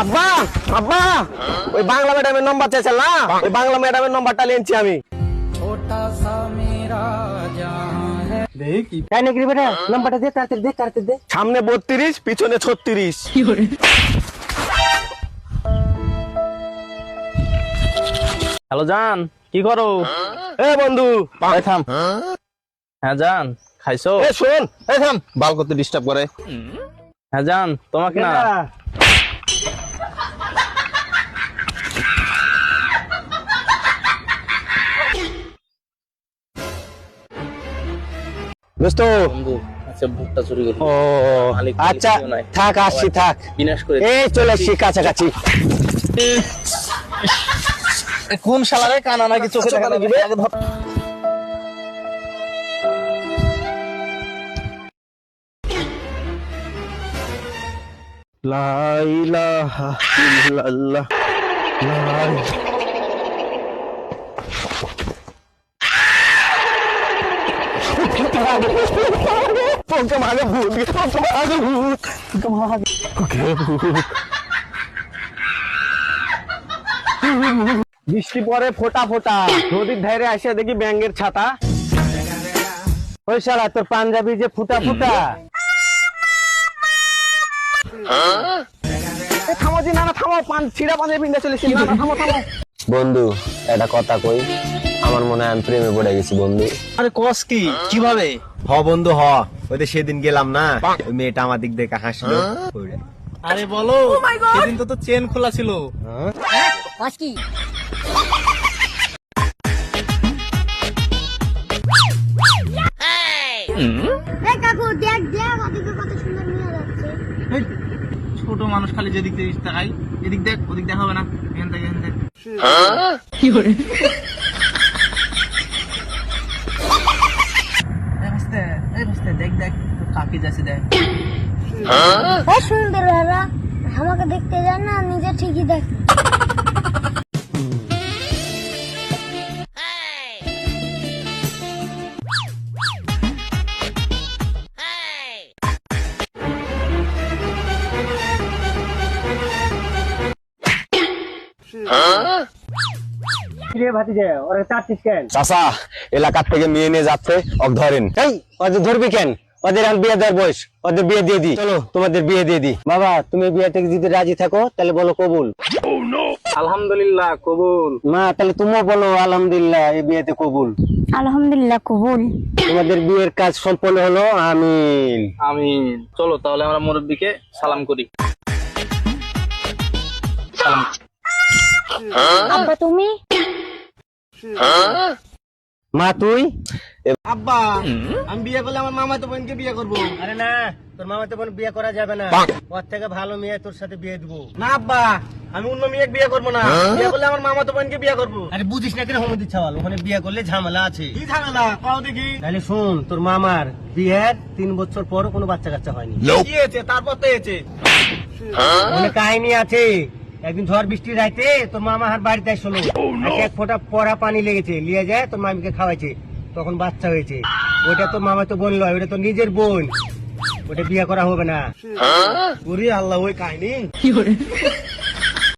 আব্বা আব্বা। ওই বাংলা ম্যাডামের নম্বর চাইছেন না? ওই বাংলা ম্যাডামের নম্বরটা নিয়েছি আমি। সামনে বত্রিশ পিছনে ছত্রিশ। হ্যালো জান কি করো? এ বন্ধু থাম। হ্যাঁ জান খাইছো? এ শোন থাম। বাল করতে ডিস্টার্ব করে। হ্যাঁ জান তোমাকে না দোস্ত আচ্ছা ভুট্টা চুরি করি ও আচ্ছা থাক আসছি থাক বিনাশ করে এই চলে আসছি কাছাকাছি কোন শালারে কানা নাকি চোখে দেখা রে? লা ইলাহা ইল্লাল্লাহ লা পোকা মাগে ভূত পোকা মাগে ভূত পোকা মাগে ভূত বৃষ্টি পরে ফোটা ফোটা, নদীর ধারে আসে দেখি ব্যাঙ্গের ছাতা। ওই শালা, তোর পাঞ্জাবি যে ফুটা ফুটা। থামো জি না থামো, পান ছিড়া পাঞ্জাবি চলেছি না থামো থামো। বন্ধু এটা কথা কই? আমার মনে হয় আমি প্রেমে পড়ে গেছি বন্ধু। আরে কস কি? কীভাবে? হ বন্ধু হ। ওই যে সেদিন গেলাম না ওই মেয়েটা আমার দিক দেখে হাসলো। আরে বলো সেদিন তো তো চেন খোলা ছিল। হস্কি এই কাকু দেখ দেখ ওদিকে কত সুন্দর মেয়ে যাচ্ছে ছোট মানুষ খালি যেদিক থেকে তাকাই এদিক দেখ ওদিক দেখা হবে না। এখান থেকে এখান থেকে। এই দেখ দেখ কাকি যাচ্ছে দেখ। এই সুন্দর ভালা আমাকে দেখতে যান না নিজে ঠিকই দেখ। রে ভাতিজা ওরা চাচ্ছিস কেন? চাচা এলাকার থেকে মেয়ে নিয়ে যাচ্ছে অক ধরেন। এই ওদের ধরবি কেন? ওদের এখন বিয়ে দেওয়ার বয়স। ওদের বিয়ে দিয়ে দি চলো। তোমাদের বিয়ে দিয়ে দি বাবা তুমি বিয়ে থেকে যদি রাজি থাকো তাহলে বলো কবুল। আলহামদুলিল্লাহ কবুল। মা তাহলে তুমিও বলো আলহামদুলিল্লাহ এই বিয়েতে কবুল। আলহামদুলিল্লাহ কবুল। তোমাদের বিয়ের কাজ সম্পন্ন হলো আমিন। আমিন। চলো তাহলে আমরা মুরব্বীকে সালাম করি। সালাম। আব্বা তুমি? মা তুই? আব্বা আমি বিয়ে করলে আমার মামা তো বোনকে বিয়ে করব। আরে না তোর মামা তো বিয়ে করা যাবে না। ওর থেকে ভালো মেয়ে তোর সাথে বিয়ে দিবো। না আব্বা আমি অন্য মেয়ে বিয়ে করব না। বিয়ে করলে আমার মামা তো বোনকে বিয়ে করব। আরে বুঝিস না কীরকম দিচ্ছে ওখানে বিয়ে করলে ঝামেলা আছে। কি ঝামেলা? পাও দেখি। তাহলে শুন তোর মামার বিয়ের তিন বছর পরও কোনো বাচ্চা কাচ্চা হয়নি কি হয়েছে? তারপর তো হয়েছে। মানে কাহিনী আছে। একদিন ঝড় বৃষ্টি রাইতে তোর মামা হার বাড়িতে আসলো এক ফোঁটা পরা পানি লেগেছে লিয়ে যায় তোর মামিকে খাওয়াইছে। তখন বাচ্চা হয়েছে। ওটা তো মামা তো বোন লয় ওটা তো নিজের বোন। ওটা বিয়ে করা হবে না। ওরে আল্লাহ ওই কাহিনী।